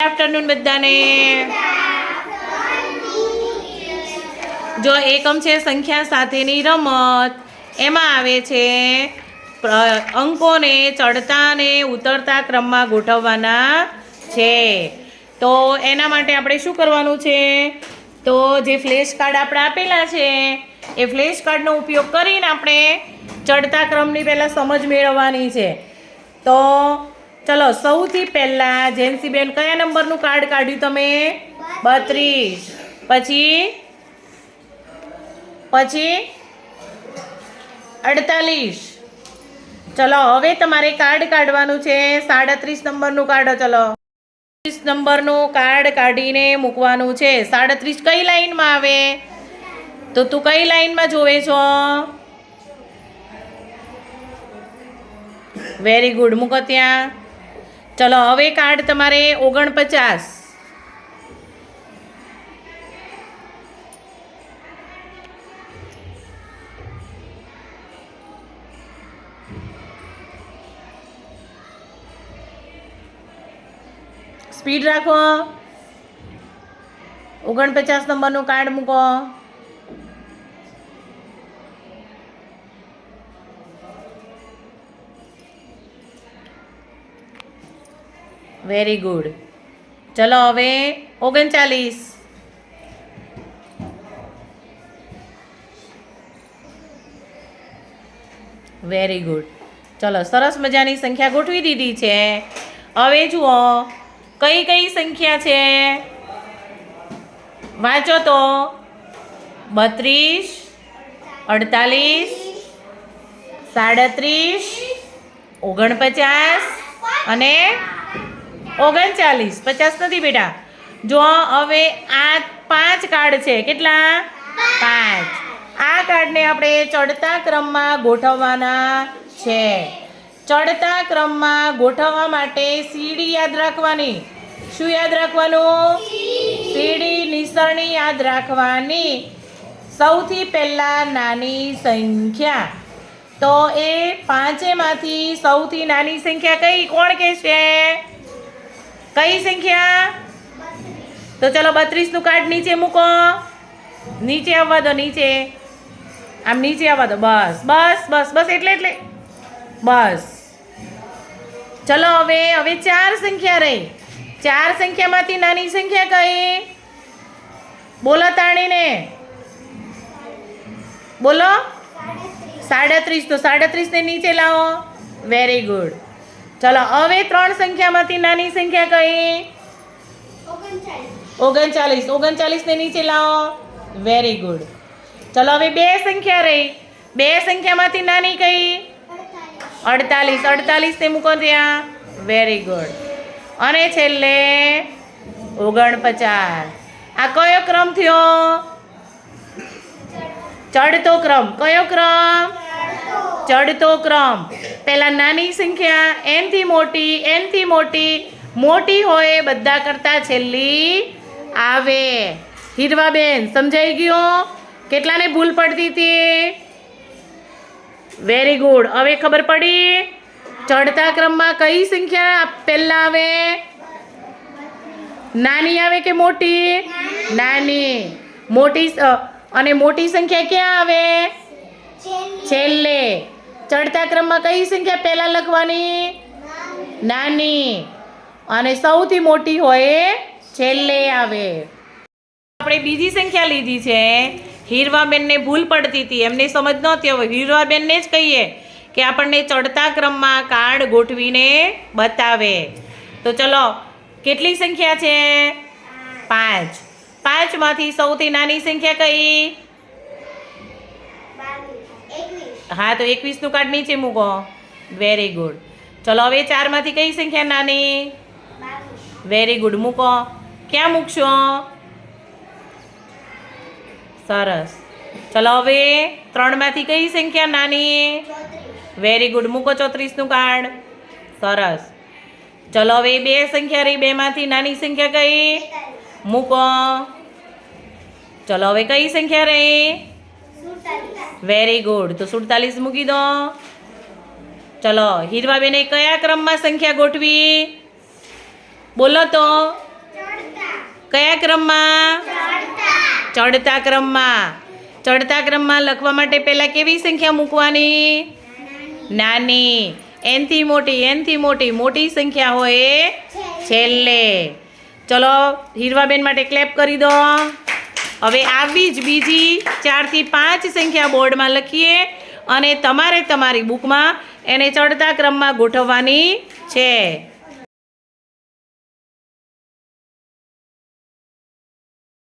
Afternoon બધાને. જો એકમ છે સંખ્યા સાથેની રમત. એમાં આવે છે અંકોને ચડતા અને ઉતરતા ક્રમમાં ગોઠવવાના છે. તો એના માટે આપણે શું કરવાનું છે? તો જે ફ્લેશ કાર્ડ આપણે આપેલા છે, એ ફ્લેશ કાર્ડનો ઉપયોગ કરીને આપણે ચડતા ક્રમની પહેલાં સમજ મેળવવાની છે. તો ચલો, સૌથી પહેલાં જેન્સીબેન કયા નંબરનું કાર્ડ કાઢ્યું તમે? બત્રીસ. પછી? પછી? અડતાલીસ. ચલો, હવે તમારે કાર્ડ કાઢવાનું છે. સાડત્રીસ નંબરનું કાઢો ચલો. ત્રીસ નંબરનું કાર્ડ કાઢીને મૂકવાનું છે. સાડત્રીસ કઈ લાઈનમાં આવે? તો તું કઈ લાઈનમાં જોવે છો? વેરી ગુડ મૂકો ત્યાં. ચલો હવે કાર્ડ તમારે ઓગણપચાસ. સ્પીડ રાખો. ઓગણપચાસ નંબરનું કાર્ડ મૂકો. વેરી ગુડ ચલો હવે ઓગણચાલીસ. વેરી ગુડ ચલો, સરસ મજાની સંખ્યા ગોઠવી દીધી છે. હવે જુઓ, કઈ કઈ સંખ્યા છે? વાંચો તો. બત્રીસ, અડતાલીસ, સાડત્રીસ, ઓગણપચાસ અને ઓગણચાલીસ. પચાસ નથી બેટા. જો હવે આ પાંચ કાર્ડ છે, કેટલા? પાંચ. આ કાર્ડને આપણે ચડતા ક્રમમાં ગોઠવવાના છે. ચડતા ક્રમમાં ગોઠવવા માટે સીડી યાદ રાખવાની. શું યાદ રાખવાનું? સીડી નિસરણી યાદ રાખવાની. સૌથી પહેલાં નાની સંખ્યા. તો એ પાંચેમાંથી સૌથી નાની સંખ્યા કઈ? કોણ કે છે કઈ સંખ્યા? તો ચલો બત્રીસનું કાર્ડ નીચે મૂકો. નીચે આવવા દો, નીચે. આમ નીચે આવવા દો. બસ બસ બસ બસ, એટલે એટલે. બસ. ચલો હવે હવે ચાર સંખ્યા રહી. ચાર સંખ્યામાંથી નાની સંખ્યા કઈ? બોલો તાણીને. બોલો? સાડત્રીસ. તો સાડત્રીસને નીચે લાવો. વેરી ગુડ ચલો હવે ત્રણ સંખ્યામાંથી નાની સંખ્યા કઈ? ઓગણચાલીસ ઓગણચાલીસને નીચે લાવો. વેરી ગુડ ચલો હવે બે સંખ્યા રહી. બે સંખ્યામાંથી નાની કઈ? અડતાલીસ. અડતાલીસ. ને મૂકો ત્યાં. વેરી ગુડ અને છેલ્લે ઓગણપચાસ. આ કયો ક્રમ થયો? ચડતો ક્રમ. કયો ક્રમ? ચડતો ક્રમ. પહેલાં નાની સંખ્યા એનથી મોટી એનથી મોટી મોટી હોય બધા કરતાં છેલ્લી આવે. હીરવાબેન સમજાઈ ગયું? કેટલાને ભૂલ પડતી હતી? વેરી ગુડ હવે ખબર પડી? ચડતા ક્રમમાં કઈ સંખ્યા પહેલાં આવે? નાની આવે કે મોટી? નાની. મોટી અને મોટી સંખ્યા ક્યાં આવે? છેલ્લે. ચડતા ક્રમમાં કઈ સંખ્યા પહેલા લખવાની? નાની. અને સૌથી મોટી હોય છેલ્લે આવે. આપણે બીજી સંખ્યા લીધી છે. હીરવાબેનને ભૂલ પડતી હતી. એમને સમજ નહોતી હવે. હીરવાબેનને જ કહીએ કે આપણને ચડતા ક્રમમાં કાર્ડ ગોઠવીને બતાવે. તો ચલો, કેટલી સંખ્યા છે? પાંચ. પાંચમાંથી સૌથી નાની સંખ્યા કઈ? હા, તો એકવીસનું કાર્ડ નીચે મૂકો. વેરી ગુડ ચલો, હવે ચારમાંથી કઈ સંખ્યા નાની? વેરી ગુડ મૂકો. ક્યાં મૂકશો? સરસ. ચલો, હવે ત્રણમાંથી કઈ સંખ્યા નાની? વેરી ગુડ મૂકો ચોત્રીસનું કાર્ડ. સરસ. ચલો, હવે બે સંખ્યા રહી. બેમાંથી નાની સંખ્યા કઈ? મૂકો. ચલો, હવે કઈ સંખ્યા રહી? વેરી ગુડ તો સુડતાલીસ મૂકી દો. ચલો હીરવાબેને કયા ક્રમમાં સંખ્યા ગોઠવી? બોલો તો. કયા ક્રમમાં? ચડતા. ક્રમમાં. ચડતા ક્રમમાં લખવા માટે પહેલાં કેવી સંખ્યા મૂકવાની? નાની. એનથી મોટી એનથી મોટી મોટી સંખ્યા હોય છેલ્લે. ચલો હીરવાબેન માટે ક્લેપ કરી દો. હવે આવી જ બીજી ચારથી પાંચ સંખ્યા બોર્ડમાં લખીએ અને તમારે તમારી બુકમાં એને ચડતા ક્રમમાં ગોઠવવાની છે.